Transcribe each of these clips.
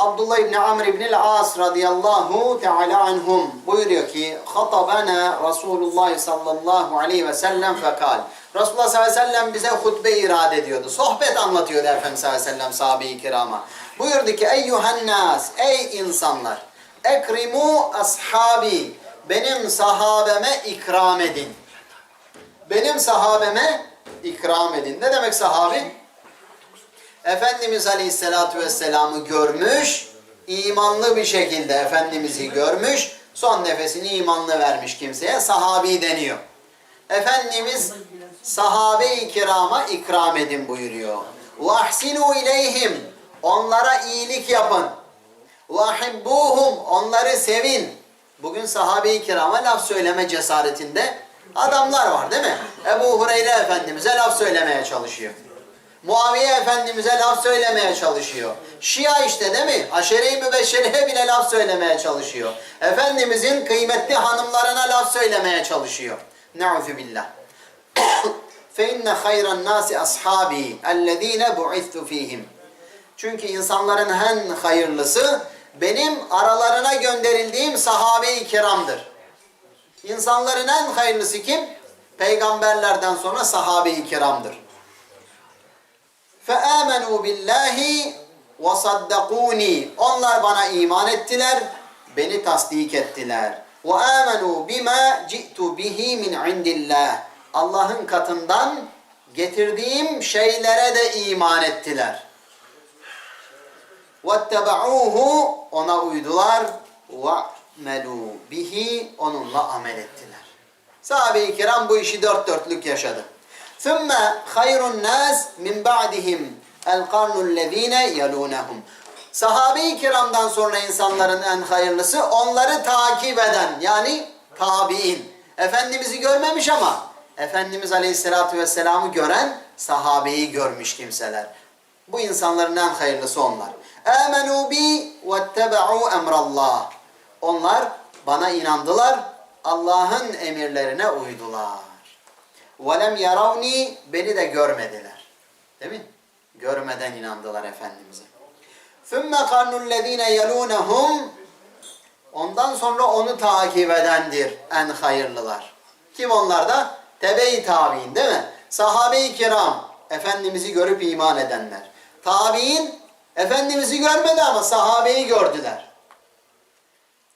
Abdullah İbni Amr İbni As radıyallahu teala anhum buyuruyor ki Hatabana Resulullah sallallahu aleyhi ve sellem fekal Resulullah sallallahu aleyhi ve sellem bize hutbe irade ediyordu. Sohbet anlatıyordu Efendimiz sallallahu aleyhi ve sellem sahabe-i kirama. Buyurdu ki eyyuhen nas ey insanlar ekrimu ashabi benim sahabeme ikram edin. Benim sahabeme ikram edin. Ne demek sahabi? Efendimiz Aleyhisselatü Vesselam'ı görmüş, imanlı bir şekilde Efendimiz'i görmüş, son nefesini imanlı vermiş kimseye sahabi deniyor. Efendimiz sahabe-i kirama ikram edin buyuruyor. Vahsinu ileyhim onlara iyilik yapın. Vahibbuhum onları sevin. Bugün sahabe-i kirama laf söyleme cesaretinde adamlar var değil mi? Ebu Hureyre Efendimiz'e laf söylemeye çalışıyor. Muaviye Efendimiz'e laf söylemeye çalışıyor. Şia işte değil mi? Aşere-i Mübeşşere'ye bile laf söylemeye çalışıyor. Efendimizin kıymetli hanımlarına laf söylemeye çalışıyor. Ne'udhu billah. فَاِنَّ خَيْرَ النَّاسِ أَصْحَابِي الَّذ۪ينَ بُعِثْتُ ف۪يهِمْ Çünkü insanların en hayırlısı benim aralarına gönderildiğim sahabe-i kiramdır. İnsanların en hayırlısı kim? Peygamberlerden sonra sahabe-i kiramdır. فَآمَنُوا بِاللّٰهِ وَصَدَّقُونِي Onlar bana iman ettiler, beni tasdik ettiler. وَآمَنُوا بِمَا جِئْتُ بِهِ مِنْ عِنْدِ اللّٰهِ Allah'ın katından getirdiğim şeylere de iman ettiler. وَاتَّبَعُوهُ Ona uydular. وَعْمَلُوا bihi Onunla amel ettiler. Sahabe-i kiram bu işi dört dörtlük yaşadı. ثُمَّ خَيْرُ النَّاسِ مِنْ بَعْدِهِمْ الْقَرْنُ الَّذ۪ينَ يَلُونَهُمْ Sahabe-i kiramdan sonra insanların en hayırlısı onları takip eden yani tabi'in. Efendimiz'i görmemiş ama Efendimiz Aleyhisselatü Vesselam'ı gören sahabeyi görmüş kimseler. Bu insanların en hayırlısı onlar. آمَنُوا بِي وَاتَّبَعُوا اَمْرَ اللّٰهِ Onlar bana inandılar, Allah'ın emirlerine uydular. وَلَمْ يَرَوْنِي Beni de görmediler. Değil mi? Görmeden inandılar Efendimiz'e. ثُمَّ قَرْنُ الَّذ۪ينَ يَلُونَهُمْ Ondan sonra onu takip edendir en hayırlılar. Kim onlar da? Tebe-i tabi'in değil mi? Sahabe-i kiram, Efendimiz'i görüp iman edenler. Tabi'in, Efendimiz'i görmedi ama sahabeyi gördüler.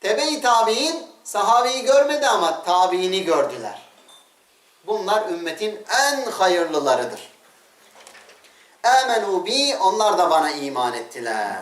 Tebe-i tabi'in, sahabeyi görmedi ama tabiini gördüler. Bunlar ümmetin en hayırlılarıdır. Amenu bi onlar da bana iman ettiler.